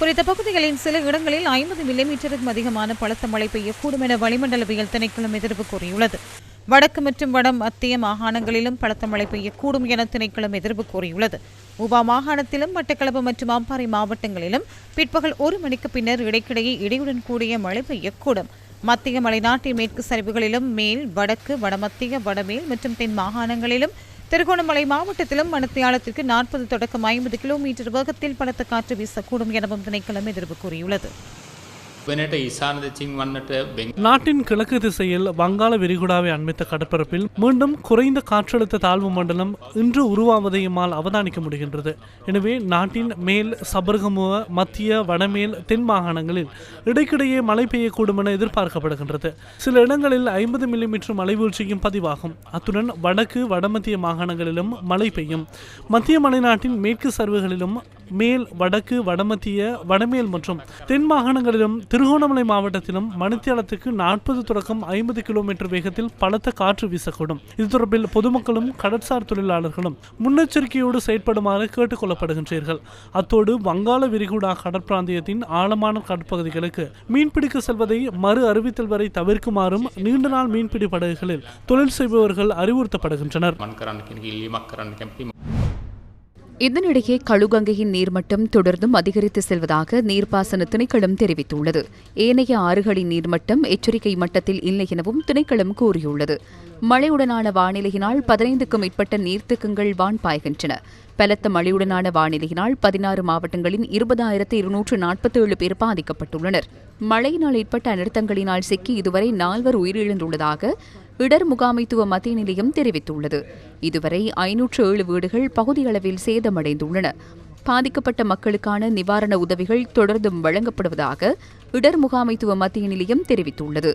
குறித்த பகுதிகளின் சில இடங்களில் ஐம்பது மில்லிமீட்டருக்கும் அதிகமான பலத்த மழை பெய்யக்கூடும் என வளிமண்டலவியல் திணைக்களம் எதிர்ப்பு கூறியுள்ளது. வடக்கு மற்றும் வட மத்திய மாகாணங்களிலும் பலத்த மழை பெய்யக்கூடும் என திணைக்களம் எதிர்ப்பு கூறியுள்ளது. உபா மாகாணத்திலும் மட்டக்களப்பு மற்றும் அம்பாறை மாவட்டங்களிலும் பிற்பகல் ஒரு மணிக்கு பின்னர் இடைக்கிடையே இடையுடன் கூடிய மழை பெய்யக்கூடும். மத்திய மலைநாட்டின் மேற்கு சரிவுகளிலும் மேல் வடக்கு வடமத்திய வடமேல் மற்றும் தென் மாகாணங்களிலும் திருகோணமலை மாவட்டத்திலும் மணத்தியாலத்திற்கு நாற்பது தொடக்கம் ஐம்பது கிலோமீட்டர் வேகத்தில் பலத்த காற்று வீசக்கூடும் எனவும் திணைக்களம் எதிர்ப்பு கூறியுள்ளது. நாட்டின் கிழக்கு திசையில் வங்காள விரிகுடாவை அண்மித்த கடற்பரப்பில் மீண்டும் குறைந்த காற்றழுத்த தாழ்வு மண்டலம் இன்று உருவாவதையுமால் அவதானிக்க முடிகின்றது. எனவே நாட்டின் மேல் சபர்கமுவ மத்திய வடமேல் தென் மாகாணங்களில் இடைக்கிடையே மழை பெய்யக்கூடும் என எதிர்பார்க்கப்படுகின்றது. சில இடங்களில் ஐம்பது மில்லிமீட்டர் மழை வீழ்ச்சியும் பதிவாகும். அத்துடன் வடக்கு வடமத்திய மாகாணங்களிலும் மழை பெய்யும். மத்திய மலைநாட்டின் மேற்கு சரிவுகளிலும் மேல் வடக்கு வடமத்திய வடமேல் மற்றும் தென் மாகாணங்களிலும் திருகோணமலை மாவட்டத்திலும் மணித்தியாலத்துக்கு நாற்பது தொடக்கம் ஐம்பது கிலோமீட்டர் வேகத்தில் பலத்த காற்று வீசக்கூடும். இது தொடர்பில் பொதுமக்களும் கடற்சார் தொழிலாளர்களும் முன்னெச்சரிக்கையோடு செயற்படுமாறு கேட்டுக்கொள்ளப்படுகின்றீர்கள் அத்தோடு வங்காள விரிகுடா கடற்பிராந்தியத்தின் ஆழமான கடற்பகுதிகளுக்கு மீன்பிடிக்க செல்வதை மறு அறிவித்தல் வரை தவிர்க்குமாறும் நீண்ட நாள் மீன்பிடி படகுகளில் தொழில் செய்பவர்கள் அறிவுறுத்தப்படுகின்றனர். இதனிடையே களுகங்கையின் நீர்மட்டம் தொடர்ந்தும் அதிகரித்து செல்வதாக நீர்ப்பாசன திணைக்களம் தெரிவித்துள்ளது. ஏனைய ஆறுகளின் நீர்மட்டம் எச்சரிக்கை மட்டத்தில் இல்லை எனவும் திணைக்களம் கூறியுள்ளது. மழையுடனான வானிலையினால் பதினைந்துக்கும் மேற்பட்ட நீர்த்தக்கங்கள் வான் பாய்கின்றன. பலத்த மழையுடனான வானிலையினால் பதினாறு மாவட்டங்களின் இருபதாயிரத்து இருநூற்று நாற்பத்தேழு பேர் பாதிக்கப்பட்டுள்ளனர். மழையினால் ஏற்பட்ட அனர்த்தங்களினால் சிக்கி இதுவரை நால்வர் உயிரிழந்துள்ளதாக இடர் முகாமைத்துவ மத்திய நிலையம் தெரிவித்துள்ளது. இதுவரை ஐநூற்று ஏழு வீடுகள் பகுதியளவில் சேதமடைந்துள்ளன. பாதிக்கப்பட்ட மக்களுக்கான நிவாரண உதவிகள் தொடர்ந்தும் வழங்கப்படுவதாக இடர் முகாமைத்துவ மத்திய நிலையம் தெரிவித்துள்ளது.